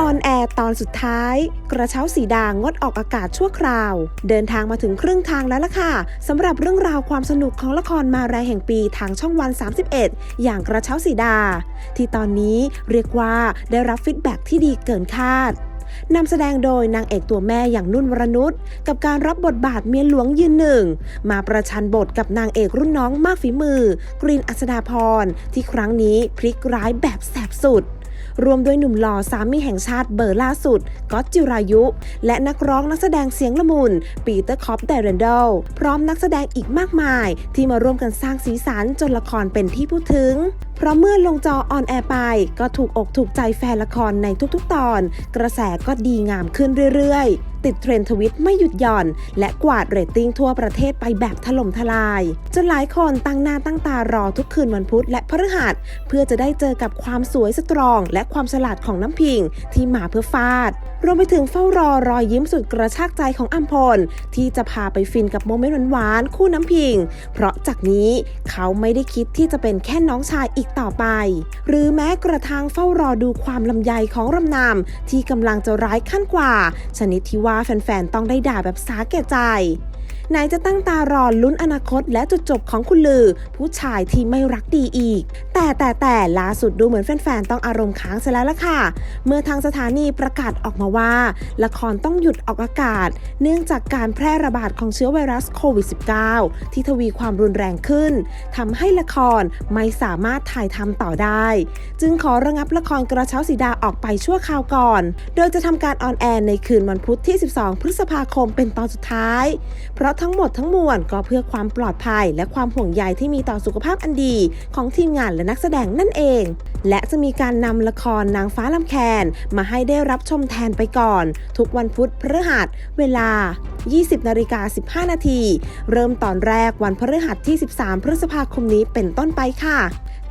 ออนแอร์ตอนสุดท้าย กระเช้าสีดางงดออกอากาศชั่วคราว เดินทางมาถึงครึ่งทางแล้วล่ะค่ะสำหรับเรื่องราวความสนุกของละครมาแรงแห่งปีทางช่องวัน 31 อย่างกระเช้าสีดา ที่ตอนนี้เรียกว่าได้รับฟีดแบ็กที่ดีเกินคาดนำแสดงโดยนางเอกตัวแม่อย่างนุ่นวรนุชกับการรับบทบาทเมียหลวงยืนหนึ่ง มาประชันบทกับนางเอกรุ่นน้องมากฝีมือ กรีนอัศดาพรที่ครั้งนี้พลิกร้ายแบบแสบสุด รวมด้วยหนุ่มหล่อสามีแห่งชาติเบอร์ล่าสุดก็ตจิรายุ และนักร้องนักแสดงเสียงละมุน ปีเตอร์คอปเดเรนโดลพร้อมนักแสดงอีกมากมาย ที่มาร่วมกันสร้างสีสันจนละครเป็นที่พูดถึง เพราะเมื่อลงจอออนแอร์ไป ก็ถูกอกถูกใจแฟนละครในทุกๆตอน กระแสก็ดีงามขึ้นเรื่อยๆ ติดเทรนด์ทวิตไม่หยุดหย่อน และกวาดเรตติ้งทั่วประเทศไปแบบถล่มทลาย จนหลายคนตั้งหน้าตั้งตารอทุกคืนวันพุธและพฤหัส เพื่อจะได้เจอกับความสวยสตรอง และความฉลาดของน้ำพิงที่มาเพื่อฟาด รวมไปถึงเฝ้ารอรอยยิ้มสุดกระชากใจของอัมพลที่จะพาไปฟินกับโมเมนต์หวานๆคู่น้ำพิง เพราะจากนี้เขาไม่ได้คิดที่จะเป็นแค่น้องชายอีกต่อไป หรือแม้กระทั่งเฝ้ารอดูความลำไยของรำนำที่กำลังจะร้ายขั้นกว่า ชนิดที่ว่าแฟนๆ ต้องได้ด่าแบบสาแก่ใจ ไหนจะตั้งตารอลุ้นอนาคตและจุดจบของคุณลือ ผู้ชายที่ไม่รักดีอีก แต่แต่แต่ล่าสุดดูเหมือนแฟนๆต้องอารมณ์ค้างซะแล้วล่ะค่ะ เมื่อทางสถานีประกาศออกมาว่า ละครต้องหยุดออกอากาศ เนื่องจากการแพร่ระบาดของเชื้อไวรัสโควิด -19 ที่ทวีความรุนแรงขึ้นทำให้ละครไม่สามารถถ่ายทำต่อได้ จึงขอระงับละครกระเช้าสีดาออกไปชั่วคราวก่อน โดยจะทำการออนแอร์ในคืนวันพุธที่ 12 พฤษภาคมเป็นตอนสุดท้าย เพราะทั้งหมดทั้งมวลก็เพื่อความปลอดภัย และความห่วงใยที่มีต่อสุขภาพอันดีของทีมงานและนักแสดงนั่นเอง และจะมีการนำละครนางฟ้าลำแคนมาให้ได้รับชมแทนไปก่อน ทุกวันพุธพฤหัส เวลา 20นาฬิกา15 นาที เริ่มตอนแรกวันพฤหัสที่ 13 พฤษภาคมนี้เป็นต้นไปค่ะ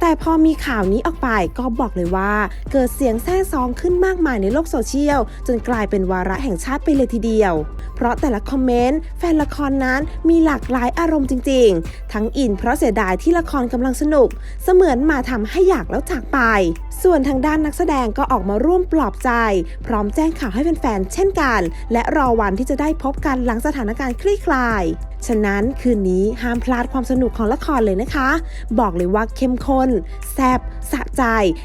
แต่พอมีข่าวนี้ออกไปก็บอกเลยว่า เกิดเสียงแซ่ซองขึ้นมากมายในโลกโซเชียล จนกลายเป็นวาระแห่งชาติไปเลยทีเดียว เพราะแต่ละคอมเมนต์แฟนละครนั้นมีหลากหลายอารมณ์จริง ๆ ทั้งอินเพราะเสียดายที่ละครกำลังสนุก เสมือนมาทำให้อยากแล้วจากไป ส่วนทางด้านนักแสดงก็ออกมาร่วมปลอบใจ พร้อมแจ้งข่าวให้แฟนๆเช่นกัน และรอวันที่จะได้พบกันหลังสถานการณ์คลี่คลายฉะนั้นคืนนี้ห้ามพลาดความสนุกของละครเลยนะคะ บอกเลยว่าเข้มข้น แซ่บสะใจ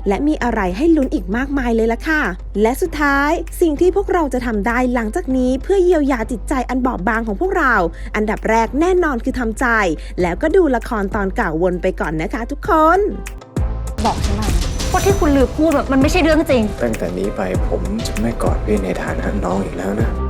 และมีอะไรให้ลุ้นอีกมากมายเลยละค่ะ และสุดท้ายสิ่งที่พวกเราจะทำได้หลังจากนี้เพื่อเยียวยาจิตใจอันบอบบางของพวกเรา อันดับแรกแน่นอนคือทำใจ แล้วก็ดูละครตอนเก่าวนไปก่อนนะคะทุกคน บอกฉันมาว่าที่คุณลือพูดแบบมันไม่ใช่เรื่องจริง ตั้งแต่นี้ไปผมจะไม่กอดพี่ในฐานะน้องอีกแล้วนะ